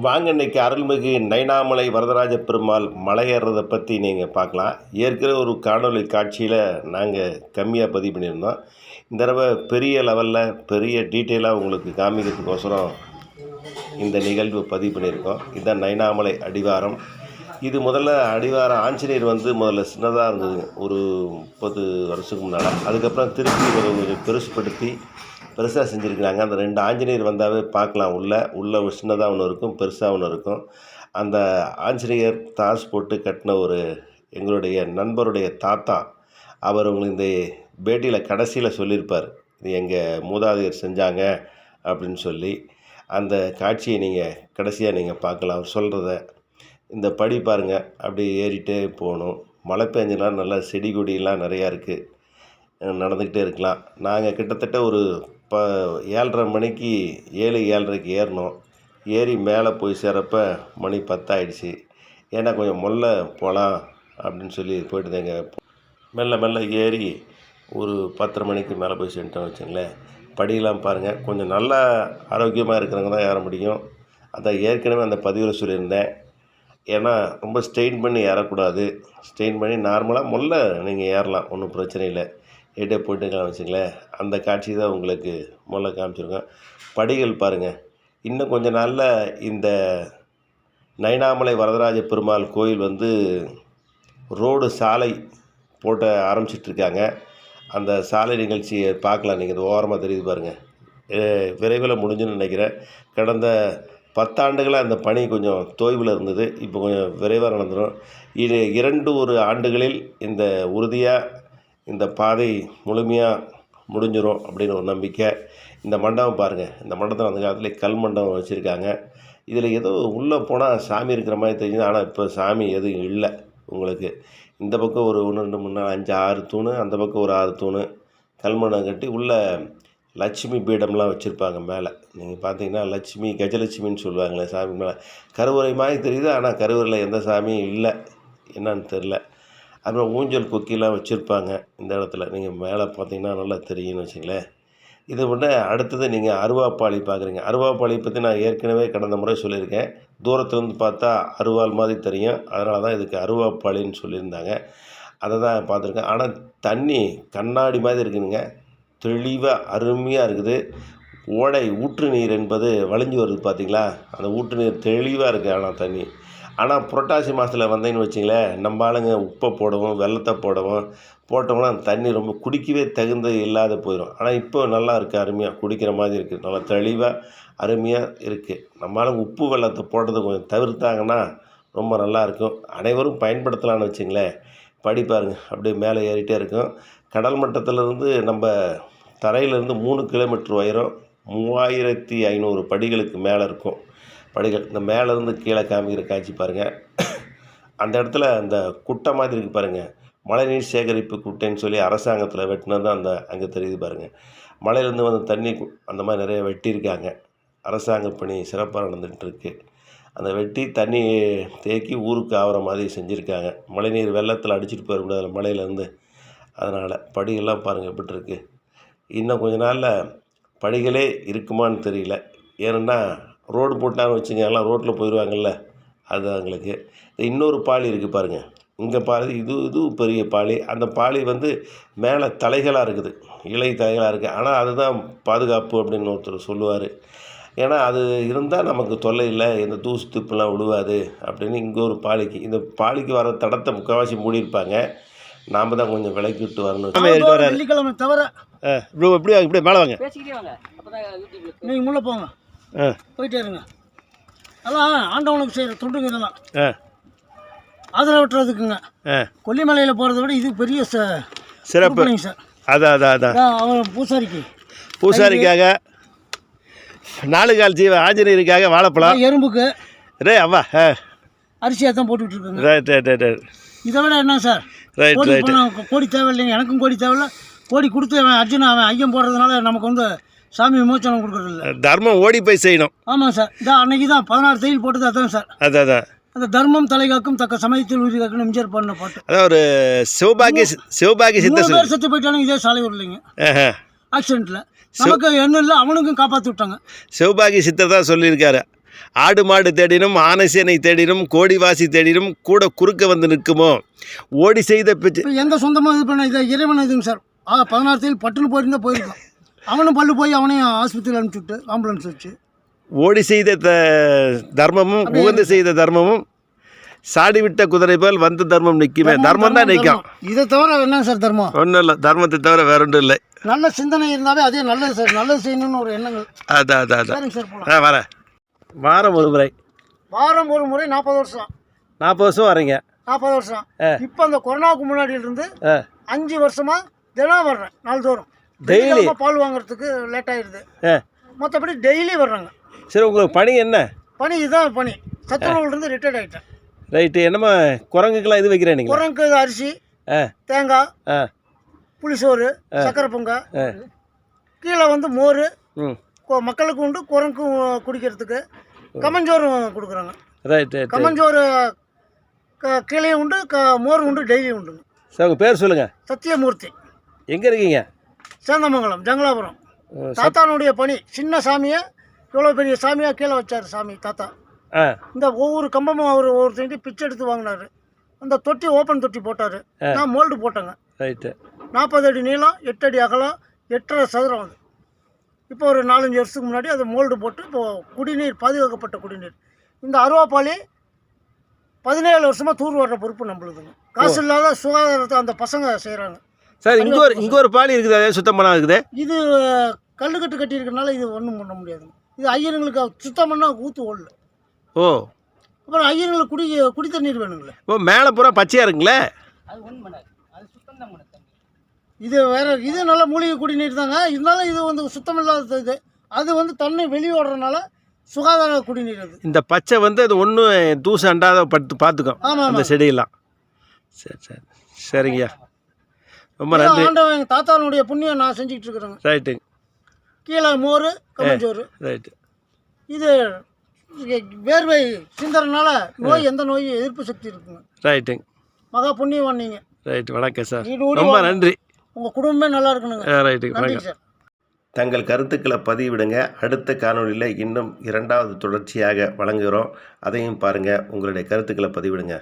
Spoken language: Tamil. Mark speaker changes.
Speaker 1: வாங்க இன்றைக்கி அருள்மிகு நைனாமலை வரதராஜ பெருமாள் மலை ஏறுறதை பற்றி நீங்கள் பார்க்கலாம். ஏற்கனவே ஒரு காணொளி காட்சியில் நாங்கள் கம்மியாக பதிவு பண்ணியிருந்தோம். இந்த தடவை பெரிய லெவலில் பெரிய டீட்டெயிலாக உங்களுக்கு காமிக்கிறதுக்கோசரம் இந்த நிகழ்வு பதிவு பண்ணியிருக்கோம். இதுதான் நைனாமலை அடிவாரம். இது முதல்ல அடிவாரம் ஆஞ்சநேயர் வந்து முதல்ல சின்னதாக இருந்தது ஒரு முப்பது வருஷத்துக்கு முன்னால். அதுக்கப்புறம் திருப்பி கொஞ்சம் பெருசுப்படுத்தி பெருசாக செஞ்சுருக்கிறாங்க. அந்த ரெண்டு ஆஞ்சநேயர் வந்தாவே பார்க்கலாம். உள்ளே உள்ளே ஒரு சின்னதாக ஒன்று இருக்கும் பெருசாக ஒன்று இருக்கும். அந்த ஆஞ்சநேயர் தாஸ் போட்டு கட்டின ஒரு எங்களுடைய நண்பருடைய தாத்தா அவர் உங்களுக்கு இந்த பேட்டியில் கடைசியில் சொல்லியிருப்பார். இது எங்கள் மூதாதையர் செஞ்சாங்க அப்படின்னு சொல்லி அந்த காட்சியை நீங்கள் கடைசியாக நீங்கள் பார்க்கலாம். அவர் சொல்கிறத இந்த படி பாருங்கள் அப்படி ஏறிட்டே போகணும். மழை பெஞ்சலாம் நல்லா செடி கொடியெல்லாம் நிறையா இருக்குது நடந்துக்கிட்டே இருக்கலாம். நாங்கள் கிட்டத்தட்ட ஒரு இப்போ ஏழ்ரை மணிக்கு ஏழு ஏழ்ரைக்கு ஏறினோம் ஏறி மேலே போய் சேரப்ப மணி பத்தாயிடுச்சு. ஏன்னா கொஞ்சம் மொல்ல போகலாம் அப்படின்னு சொல்லி போயிட்டுதாங்க மெல்ல மெல்ல ஏறி ஒரு பத்தரை மணிக்கு மேலே போய் சேர்ந்துட்டோம் வச்சுங்களேன். படியெல்லாம் பாருங்கள் கொஞ்சம் நல்லா ஆரோக்கியமாக இருக்கிறவங்க தான் ஏற முடியும். அதான் ஏற்கனவே அந்த பதிவில் சொல்லியிருந்தேன். ஏன்னா ரொம்ப ஸ்ட்ரெயின் பண்ணி ஏறக்கூடாது. ஸ்ட்ரெயின் பண்ணி நார்மலாக முல்லை நீங்கள் ஏறலாம். ஒன்றும் பிரச்சனை இல்லை. எட்டே போட்டுக்கலாம் வச்சுங்களேன். அந்த காட்சி தான் உங்களுக்கு முதல்ல காமிச்சிருக்கோம். படிகள் பாருங்கள் இன்னும் கொஞ்சம் நாளில் இந்த நயனாமலை வரதராஜ பெருமாள் கோயில் வந்து ரோடு சாலை போட்ட ஆரம்பிச்சிட்ருக்காங்க. அந்த சாலை நிகழ்ச்சியை பார்க்கலாம். நீங்கள் இது ஓரமாக தெரியுது பாருங்கள் விரைவில் முடிஞ்சுன்னு நினைக்கிறேன். கடந்த பத்தாண்டுகளாக அந்த பணி கொஞ்சம் தொய்வில் இருந்தது. இப்போ கொஞ்சம் விரைவாக நடந்துடும் இது இரண்டு ஒரு ஆண்டுகளில் இந்த உறுதியாக இந்த பாதை முழுமையாக முடிஞ்சிடும் அப்படின்னு ஒரு நம்பிக்கை. இந்த மண்டபம் பாருங்கள் இந்த மண்டபத்தில் அந்த காலத்தில் கல் மண்டபம் வச்சுருக்காங்க. இதில் ஏதோ உள்ளே போனால் சாமி இருக்கிற மாதிரி தெரியுது ஆனால் இப்போ சாமி எதுவும் இல்லை உங்களுக்கு. இந்த பக்கம் ஒரு ஒன்று ரெண்டு மூணு நாலு அஞ்சு ஆறு தூண் அந்த பக்கம் ஒரு ஆறு தூண். கல்மண்டபம் கட்டி உள்ள லட்சுமி பீடம்லாம் வச்சுருப்பாங்க மேலே. நீங்கள் பார்த்தீங்கன்னா லட்சுமி கஜலட்சுமின்னு சொல்லுவாங்களே சாமி மேலே. கருவறை மாதிரி தெரியுது. ஆனால் கருவறையில் எந்த சாமியும் இல்லை. என்னன்னு தெரில அப்புறம் ஊஞ்சல் கொக்கிலாம் வச்சுருப்பாங்க இந்த இடத்துல. நீங்கள் மேலே பார்த்தீங்கன்னா நல்லா தெரியும்னு வச்சுங்களேன். இதை விட அடுத்தது நீங்கள் அருவாப்பாளி பார்க்குறீங்க. அருவாப்பாளி பற்றி நான் ஏற்கனவே கடந்த முறை சொல்லியிருக்கேன். தூரத்துலேருந்து பார்த்தா அருவாள் மாதிரி தெரியும். அதனால தான் இதுக்கு அருவாப்பாளின்னு சொல்லியிருந்தாங்க. அதை தான் பார்த்துருக்கேன். ஆனால் தண்ணி கண்ணாடி மாதிரி இருக்குதுங்க. தெளிவாக அருமையாக இருக்குது. ஓடை ஊற்று நீர் என்பது வழிஞ்சு வருது பார்த்தீங்களா? அந்த ஊற்று நீர் தெளிவாக இருக்குது ஆனால் தண்ணி. ஆனால் புரட்டாசி மாதத்தில் வந்தீங்கன்னு வச்சிங்களேன் நம்ம ஆளுங்க உப்பை போடவும் வெள்ளத்தை போடவும் போட்டோம்னா அந்த தண்ணி ரொம்ப குடிக்கவே தகுந்த இல்லாத போயிடும் ஆனால் இப்போ நல்லா இருக்குது அருமையாக குடிக்கிற மாதிரி இருக்குது நல்லா தெளிவாக அருமையாக இருக்குது நம்ம ஆளுங்க உப்பு வெள்ளத்தை போடுறது கொஞ்சம் தவிர்த்தாங்கன்னா ரொம்ப நல்லாயிருக்கும் அனைவரும் பயன்படுத்தலாம்னு வச்சிங்களேன். படிப்பாருங்க அப்படியே மேலே ஏறிட்டே இருக்கும். கடல் மட்டத்திலேருந்து நம்ம தரையிலேருந்து மூணு கிலோமீட்டர் உயரம் மூவாயிரத்தி ஐநூறு படிகளுக்கு மேலே இருக்கும். படிகள். இந்த மேலேருந்து கீழே காமிக்கிற காட்சி பாருங்கள் அந்த இடத்துல அந்த குட்டை மாதிரி இருக்குது பாருங்கள் மழைநீர் சேகரிப்பு குட்டைன்னு சொல்லி அரசாங்கத்தில் வெட்டினது தான் அந்த அங்கே தெரியுது பாருங்கள் மலையிலேருந்து வந்த தண்ணி அந்த மாதிரி நிறைய வெட்டியிருக்காங்க. அரசாங்க பணி சிறப்பாக நடந்துகிட்ருக்கு. அந்த வெட்டி தண்ணி தேக்கி ஊருக்கு ஆகிற மாதிரி செஞ்சுருக்காங்க. மழைநீர் வெள்ளத்தில் அடிச்சிட்டு போயிடக்கூடாது மழையிலேருந்து மலையிலேருந்து. அதனால் படிகள்லாம் பாருங்கள் எப்படி இருக்குது இன்னும் கொஞ்ச நாளில் படிகளே இருக்குமான்னு தெரியல. ஏன்னா ரோடு போட்டான்னு வச்சுங்க எல்லாம் ரோட்டில் போயிடுவாங்கல்ல? அது அவங்களுக்கு. இன்னொரு பாலி இருக்குது பாருங்கள் இங்கே பாலி இது இது பெரிய பாலி அந்த பாலி வந்து மேலே தலைகளாக இருக்குது. இலை தலைகளாக இருக்குது ஆனால் அதுதான் பாதுகாப்பு அப்படின்னு ஒருத்தர் சொல்லுவார். ஏன்னா அது இருந்தால் நமக்கு தொல்லை இல்லை. இந்த தூசு துப்புலாம் விழுவாது அப்படின்னு இங்கே ஒரு பாலிக்கு இந்த பாலிக்கு வர தடத்தை முக்கால்வாசி மூடியிருப்பாங்க நாம் தான் கொஞ்சம் விலக்கி விட்டு வரணும்.
Speaker 2: வெள்ளிக்கிழமை தவிர
Speaker 3: இப்படி இப்படி மேலே வாங்க.
Speaker 4: பேசிக்கிட்டே வாங்க. அப்பதான் யூடியூப்ல
Speaker 2: நீங்கள் உள்ளே போங்க. போயிட்டே இருங்க. அதான் ஆண்டவனுக்கு செய்கிற தொண்டுங்க இதெல்லாம்.
Speaker 3: ஆ.
Speaker 2: ஆதரவற்றதுக்குங்க
Speaker 3: ஆ.
Speaker 2: கொல்லிமலையில் போகிறத விட இது பெரிய
Speaker 3: சிறப்பு.
Speaker 2: சார்.
Speaker 3: அதான் அதான் அதான்
Speaker 2: அவன் பூசாரிக்கு.
Speaker 3: பூசாரிக்காக நாலு கால் ஜீவ ஆஞ்சநேயருக்காக வாழைப்பழம்.
Speaker 2: எறும்புக்கு.
Speaker 3: ரே அவ்வா
Speaker 2: அரிசியாக தான் போட்டுக்கிட்டு இருக்குங்க
Speaker 3: ரைட் ரைட் ரைட் ரைட்
Speaker 2: இதை விட என்ன சார்?
Speaker 3: ரைட்
Speaker 2: கோடி
Speaker 3: ரைட்
Speaker 2: கோடி தேவையில்லைங்க. எனக்கும் கோடி தேவையில்ல. கோடி கொடுத்து அவன் அர்ஜுன் அவன் ஐயம் போடுறதுனால நமக்கு வந்து சாமி விமோச்சனம் கொடுக்குறதில்ல.
Speaker 3: தர்மம் ஓடி போய் செய்யணும்.
Speaker 2: ஆமாம் சார். இதான் அன்னைக்கு தான் பதினாறு தையல் போட்டது அதான் சார்.
Speaker 3: அதான் அதான்.
Speaker 2: அந்த தர்மம் தலைகாக்கும் தக்க சமயத்தில் உயிர் காக்கணும் எம்ஜிஆர் பண்ண பாட்டு.
Speaker 3: அதான் ஒரு சிவபாகிய சிவபாகிய சித்த
Speaker 2: பேர் செத்து போயிட்டாலும் இதே சாலை
Speaker 3: ஆஹா.
Speaker 2: ஆக்சிடென்ட்டில் நமக்கு என்ன இல்லை அவனுக்கும் காப்பாற்றி விட்டாங்க.
Speaker 3: சிவபாகிய சித்தர் தான் சொல்லியிருக்காரு.
Speaker 1: ஆடு மாடு தேடினும் ஆனசேனை தேடினும் கோடிவாசி தேடினும் கூட குறுக்க வந்து நிற்குமோ? ஓடி செய்த பிச்சை
Speaker 2: எந்த சொந்தமாக இது பண்ண இதை இறைவன் இதுங்க சார். ஆ பதினாறு தேதி பட்டுன்னு போயிருந்தா போயிருக்கான் அவனும் பல்லு போய் அவனையும் ஆஸ்பத்திரியில் அனுப்பிச்சு விட்டு ஆம்புலன்ஸ் வச்சு.
Speaker 1: ஓடி செய்த த தர்மமும் உகந்து செய்த தர்மமும் சாடி விட்ட குதிரை போல் வந்து தர்மம் நிற்குமே தர்மம் தான் நிற்கும்
Speaker 2: இதை தவிர என்ன சார் தர்மம்?
Speaker 1: ஒன்றும் இல்லை தர்மத்தை தவிர வேற ஒன்றும் இல்லை.
Speaker 2: நல்ல சிந்தனை இருந்தாவே அதே நல்லது சார். நல்லது செய்யணும்னு ஒரு எண்ணங்கள்.
Speaker 1: அதான் அதான் அதான்.
Speaker 2: சார்
Speaker 1: ஆ வரேன் வாரம் ஒரு முறை.
Speaker 2: வாரம் ஒரு முறை நாற்பது வருஷம்.
Speaker 1: நாற்பது வருஷம் வரீங்க.
Speaker 2: நாற்பது வருஷம். இப்போ அந்த கொரோனாவுக்கு முன்னாடி இருந்து
Speaker 1: ஆ.
Speaker 2: அஞ்சு வருஷமா தினம் வர்றேன் நாள்தோறும். வெள்ளிக்கிழமை பால் வாங்குறதுக்கு லேட் ஆயிடுது மற்றபடி டெய்லி வர்றாங்க.
Speaker 1: சரி உங்களுக்கு பணி என்ன?
Speaker 2: பணி இதுதான் பணி. சத்துணவுலேருந்து ரிட்டையர்ட் ஆகிட்டேன்
Speaker 1: ரைட்டு என்னம்மா குரங்குக்கெல்லாம் இது வைக்கிறேன் நீங்கள்
Speaker 2: குரங்கு அரிசி தேங்காய் புளிசோறு சக்கரை பொங்கல்.
Speaker 1: ஆ
Speaker 2: கீழே வந்து மோர் மக்களுக்கு உண்டு குரங்கும் குடிக்கிறதுக்கு கம்மஞ்சோறும் கொடுக்குறாங்க.
Speaker 1: ரைட் ரைட்
Speaker 2: கம்மஞ்சோறு க- கீழே உண்டு க மோர் உண்டு டெய்லி உண்டுங்க.
Speaker 1: சார் உங்கள் பேர் சொல்லுங்கள்
Speaker 2: சத்தியமூர்த்தி.
Speaker 1: எங்கே இருக்கீங்க?
Speaker 2: சேந்தமங்கலம்
Speaker 1: சத்-
Speaker 2: தாத்தானுடைய பணி. சின்ன சாமியை இவ்வளோ பெரிய சாமியாக கீழே வச்சார் சாமி தாத்தா. இந்த ஒவ்வொரு கம்பமும் அவர் ஒவ்வொருத்தங்கிட்ட பிச்சை எடுத்து வாங்கினாரு. அந்த தொட்டி ஓப்பன் தொட்டி போட்டார். நான் மோல்டு போட்டேங்க.
Speaker 1: ரைட்டு
Speaker 2: நாற்பது அடி நீளம் எட்டு அடி அகலம் எட்டரை சதுரம் அது. இப்போ ஒரு நாலஞ்சு வருஷத்துக்கு முன்னாடி அதை மோல்டு போட்டு இப்போ குடிநீர் பாதுகாக்கப்பட்ட குடிநீர். இந்த அருவாப்பாலி பதினேழு வருஷமாக தூர் வர்ற பொறுப்பு நம்மளுதுங்க. காசு இல்லாத சுகாதாரத்தை அந்த பசங்க செய்கிறாங்க
Speaker 1: சார் இங்கே ஒரு இங்கே ஒரு பாலி இருக்குது அதே சுத்தம் பண்ணா இருக்குது
Speaker 2: இது கல்லுக்கட்டு கட்டியிருக்கனால இது ஒன்றும் பண்ண முடியாதுங்க இது ஐயருங்களுக்கு சுத்தம் பண்ணால் ஊற்று ஓடல.
Speaker 1: ஓ.
Speaker 2: அப்புறம் ஐயருங்களுக்கு குடி குடி தண்ணீர் வேணுங்களே.
Speaker 1: ஓ மேலே பூரா பச்சையாக இருக்குங்களே?
Speaker 4: அது ஒன்றும் பண்ணாது. அது சுத்தம் தான் பண்ண
Speaker 2: இது வேற இது நல்ல மூலிகை குடிநீர் தாங்க. இருந்தாலும் இது வந்து சுத்தம் இல்லாத இது. அது வந்து தண்ணி வெளியே ஓடுறதுனால சுகாதார குடிநீர் அது.
Speaker 1: இந்த பச்சை வந்து அது ஒன்றும் தூசு அண்டாத பட்டு பார்த்துக்கும்.
Speaker 2: ஆமாம்
Speaker 1: அந்த
Speaker 2: ஆமாம்
Speaker 1: செடியெல்லாம். சரி சரி. சரிங்கய்யா. ரொம்ப நன்றி.
Speaker 2: ஆண்டவன் எங்கள் தாத்தானுடைய புண்ணியம் நான் செஞ்சுக்கிட்டு இருக்கிறேங்க.
Speaker 1: ரைட்டுங்க
Speaker 2: கீழே மோர் கம்மஞ்சோறு
Speaker 1: ரைட்டு
Speaker 2: இது வேர்வை சிந்தறனால நோய் எந்த நோய் எதிர்ப்பு சக்தி இருக்குங்க.
Speaker 1: ரைட்டுங்க
Speaker 2: மகா புண்ணியவான் நீங்கள்
Speaker 1: ரைட்டு வணக்கம் சார் ரொம்ப. நன்றி.
Speaker 2: உங்கள் குடும்பமே நல்லா இருக்கணுங்க.
Speaker 1: ரைட்டுங்க
Speaker 2: நன்றி
Speaker 1: வணக்கம்.
Speaker 2: சார்
Speaker 5: தங்கள் கருத்துக்களை பதிவிடுங்க. அடுத்த காணொளியில் இன்னும் இரண்டாவது தொடர்ச்சியாக வழங்குகிறோம். அதையும் பாருங்கள் உங்களுடைய கருத்துக்களை பதிவிடுங்க.